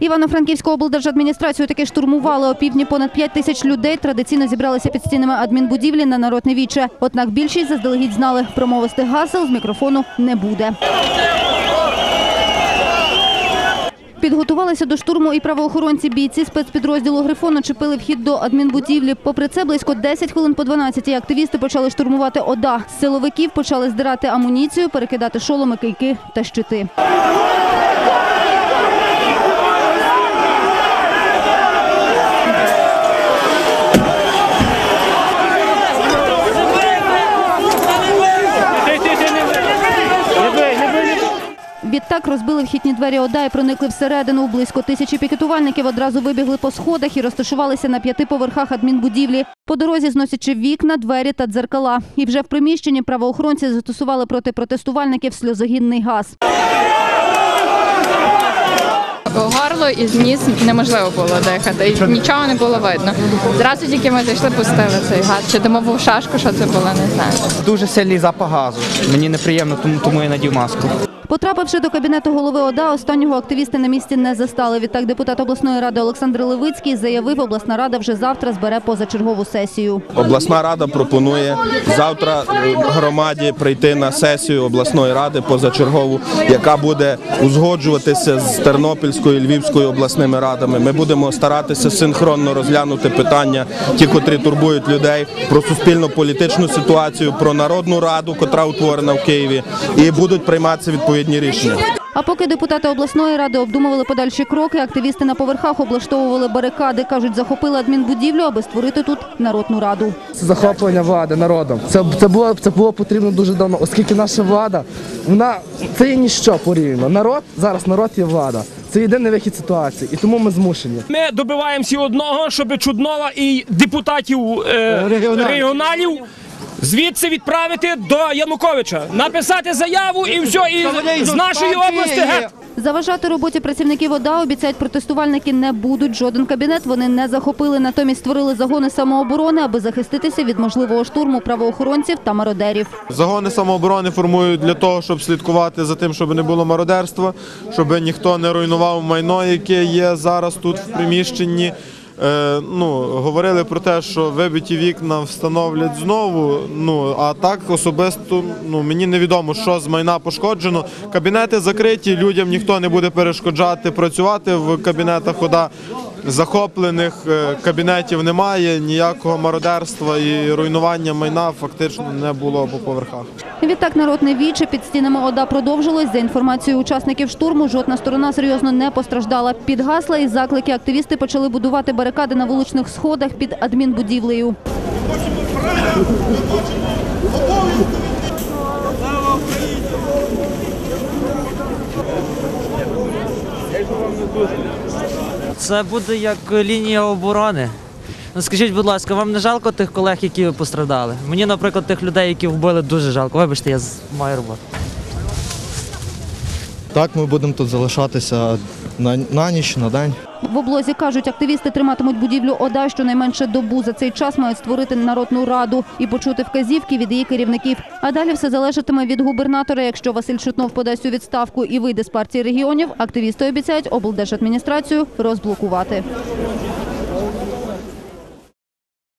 Івано-Франківську облдержадміністрацію таки штурмували. Опівдні понад 5 тисяч людей традиційно зібралися під стінами адмінбудівлі на народне віче. Однак більшість заздалегідь знали, промовистих гасел з мікрофону не буде. Підготувалися до штурму і правоохоронці. Бійці спецпідрозділу «Грифон» очепили вхід до адмінбудівлі. Попри це, близько 10 хвилин по 12 активісти почали штурмувати ОДА. Силовиків почали здирати амуніцію, перекидати шоломи, кийки та щити. Відтак розбили вхідні двері ОДА і проникли всередину. Близько тисячі пікетувальників одразу вибігли по сходах і розташувалися на п'яти поверхах адмінбудівлі. По дорозі зносячи вікна, двері та дзеркала. І вже в приміщенні правоохоронці застосували проти протестувальників сльозогінний газ. Горло і з ніс неможливо було дихати, і нічого не було видно. Зразу тільки ми зайшли, пустили цей газ. Чи димову шашку, що це було, не знаю. Дуже сильний запах газу. Мені неприємно, тому, тому я надів маску. Потрапивши до кабінету голови ОДА, останнього активісти на місці не застали. Відтак депутат обласної ради Олександр Левицький заявив, обласна рада вже завтра збере позачергову сесію. Обласна рада пропонує завтра е, громаді прийти на сесію обласної ради позачергову, яка буде узгоджуватися з Тернопільською і Львівською обласними радами. Ми будемо старатися синхронно розглянути питання, ті, котрі турбують людей, про суспільно-політичну ситуацію, про народну раду, котра утворена в Києві, і будуть прийматися відповідні рішення. А поки депутати обласної ради обдумували подальші кроки, активісти на поверхах облаштовували барикади. Кажуть, захопили адмінбудівлю, аби створити тут народну раду. Це захоплення влади народом. Це, це, було, це було потрібно дуже давно, оскільки наша влада, вона це є ніщо порівняно. Народ, зараз народ є влада. Це єдиний вихід ситуації, і тому ми змушені. Ми добиваємося одного, щоб Чуднова і депутатів е, регіоналів звідси відправити до Януковича, написати заяву і все, і з нашої області геть. Заважати роботі працівників ОДА обіцяють протестувальники не будуть. Жоден кабінет вони не захопили. Натомість створили загони самооборони, аби захиститися від можливого штурму правоохоронців та мародерів. Загони самооборони формують для того, щоб слідкувати за тим, щоб не було мародерства, щоб ніхто не руйнував майно, яке є зараз тут в приміщенні. Е, ну, говорили про те, що вибиті вікна встановлять знову. Ну а так особисто ну мені невідомо, що з майна пошкоджено. Кабінети закриті, людям ніхто не буде перешкоджати працювати в кабінетах. ОДА. Захоплених е, кабінетів немає, ніякого мародерства і руйнування майна фактично не було по поверхах. Відтак народне віче під стінами ОДА продовжилось. За інформацією учасників штурму, жодна сторона серйозно не постраждала. Під гасла і заклики активісти почали будувати барикади на вуличних сходах під адмінбудівлею. Це буде як лінія оборони. Ну скажіть, будь ласка, вам не жалко тих колег, які пострадали? Мені, наприклад, тих людей, які вбили, дуже жалко. Вибачте, я маю роботу. Так, ми будемо тут залишатися на, на ніч, на день. В облозі кажуть, активісти триматимуть будівлю ОДА щонайменше добу. За цей час мають створити народну раду і почути вказівки від її керівників. А далі все залежатиме від губернатора. Якщо Василь Шутнов подасть у відставку і вийде з партії регіонів, активісти обіцяють облдержадміністрацію розблокувати.